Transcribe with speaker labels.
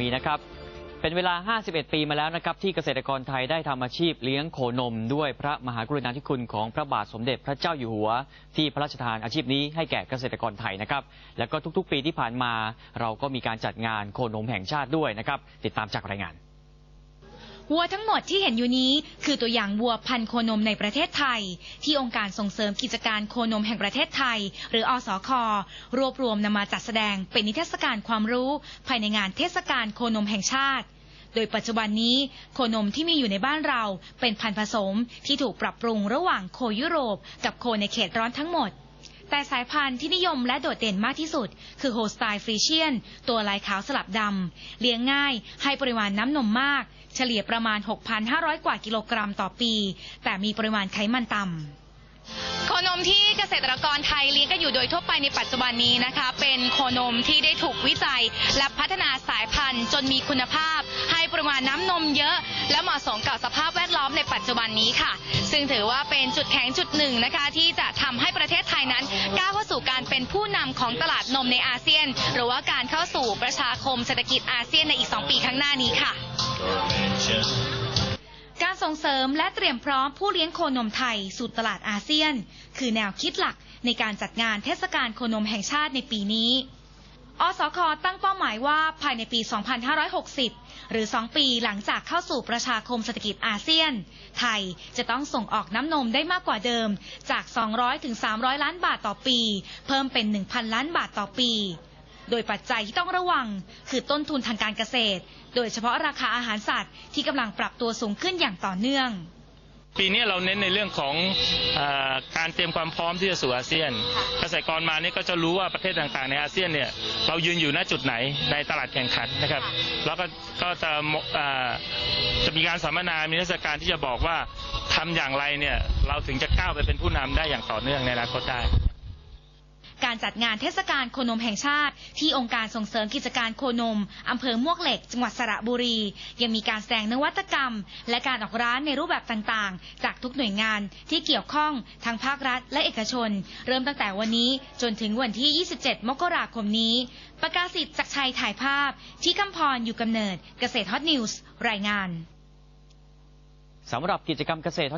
Speaker 1: มีนะครับ เป็นเวลา 51 ปีมาแล้วนะครับ ที่เกษตรกรไทยได้ทำอาชีพเลี้ยงโคนม ด้วยพระมหากรุณาธิคุณของพระบาทสมเด็จพระเจ้าอยู่หัว ที่พระราชทานอาชีพนี้ให้แก่เกษตรกรไทยนะครับ และก็ทุกๆ ปีที่ผ่านมา เราก็มีการจัดงานโคนมแห่งชาติด้วยนะครับ ติดตามจากรายงาน
Speaker 2: วัวทั้งหมดที่เห็นอยู่นี้ คือตัวอย่างวัวพันโคนมในประเทศไทย ที่องค์การส่งเสริมกิจการโคนมแห่งประเทศไทย หรืออสค รวบรวมนำมาจัดแสดงเป็นนิทรรศการความรู้ ภายในงานเทศกาลโคนมแห่งชาติ โดยปัจจุบันนี้โคนมที่มีอยู่ในบ้านเราเป็นพันธุ์ผสมที่ถูกปรับปรุงระหว่างโคยุโรป กับโคในเขตร้อนทั้งหมดแต่สายพันธุ์ที่นิยมและโดดเด่นมากที่สุด คือโฮสไตฟรีเชียน ตัวลายขาวสลับดำ เลี้ยงง่าย ให้ปริมาณน้ำนมมาก เฉลี่ยประมาณ 6,500 กว่ากิโลกรัมต่อปี แต่มีปริมาณไขมันต่ำโคนมที่เกษตรกรไทยเลี้ยงกันอยู่โดยทั่วไปในปัจจุบันนี้นะคะ เป็นโคนมที่ได้ถูกวิจัยและพัฒนาสายพันธุ์ จนมีคุณภาพ ให้ปริมาณน้ำนมเยอะ และเหมาะสมกับสภาพแวดล้อมในปัจจุบันนี้ค่ะ ซึ่งถือว่าเป็นจุดแข็งจุดหนึ่งนะคะ ที่จะทำให้ประเทศไทยนั้นก้าวเข้าสู่การเป็น ผู้นำของตลาดนมในอาเซียน หรือว่าการเข้าสู่ประชาคมเศรษฐกิจอาเซียนในอีก 2 ปีข้างหน้านี้ค่ะ การส่งเสริมและเตรียมพร้อมผู้เลี้ยงโคนมไทยสู่ตลาดอาเซียน คือแนวคิดหลักในการจัดงานเทศกาลโคนมแห่งชาติในปีนี้ อสคตั้งเป้าหมายว่าภายในปี 2560 หรือ 2 ปีหลังจากเข้าสู่ประชาคมเศรษฐกิจอาเซียน ไทยจะต้องส่งออกน้ำนมได้มากกว่าเดิม จาก 200 ถึง 300 ล้านบาทต่อปี เพิ่มเป็น 1,000 ล้านบาทต่อปี โดยปัจจัยที่ต้องระวัง คือต้นทุนทางการเกษตร โดยเฉพาะราคาอาหารสัตว์ที่กำลังปรับตัวสูงขึ้นอย่างต่อเนื่อง
Speaker 3: ปีนี้เราเน้นในเรื่องของเออการเตรียมความพร้อมที่จะสู่อาเซียนเกษตรกรมานี่ก็จะรู้ว่าประเทศต่างๆในอาเซียนเนี่ยเรายืนอยู่ณจุดไหนในตลาดแข่งขันนะครับ แล้วก็ก็จะมเอ่อจะมีการสัมมนา มีเทศกาลที่จะบอกว่าทำอย่างไรเนี่ยเราถึงจะก้าวไปเป็นผู้นำได้อย่างต่อเนื่องในอนาคตได้
Speaker 2: การจัดงานเทศกาลโคนมแห่งชาติ ที่องค์การส่งเสริมกิจการโคนมอำเภอมวกเหล็ก จังหวัดสระบุรี ยังมีการแสดงนวัตกรรม และการออกร้านในรูปแบบต่างๆ จากทุกหน่วยงานที่เกี่ยวข้องทั้งภาครัฐและเอกชน เริ่มตั้งแต่วันนี้จนถึงวันที่ 27 มกราคมนี้ ประกาศสิทธิ์จากชัยถ่ายภาพ ที่คำพรอยู่กำเนิดเกษตรฮอตนิวส์รายงาน
Speaker 1: สำหรับกิจกรรมเกษตร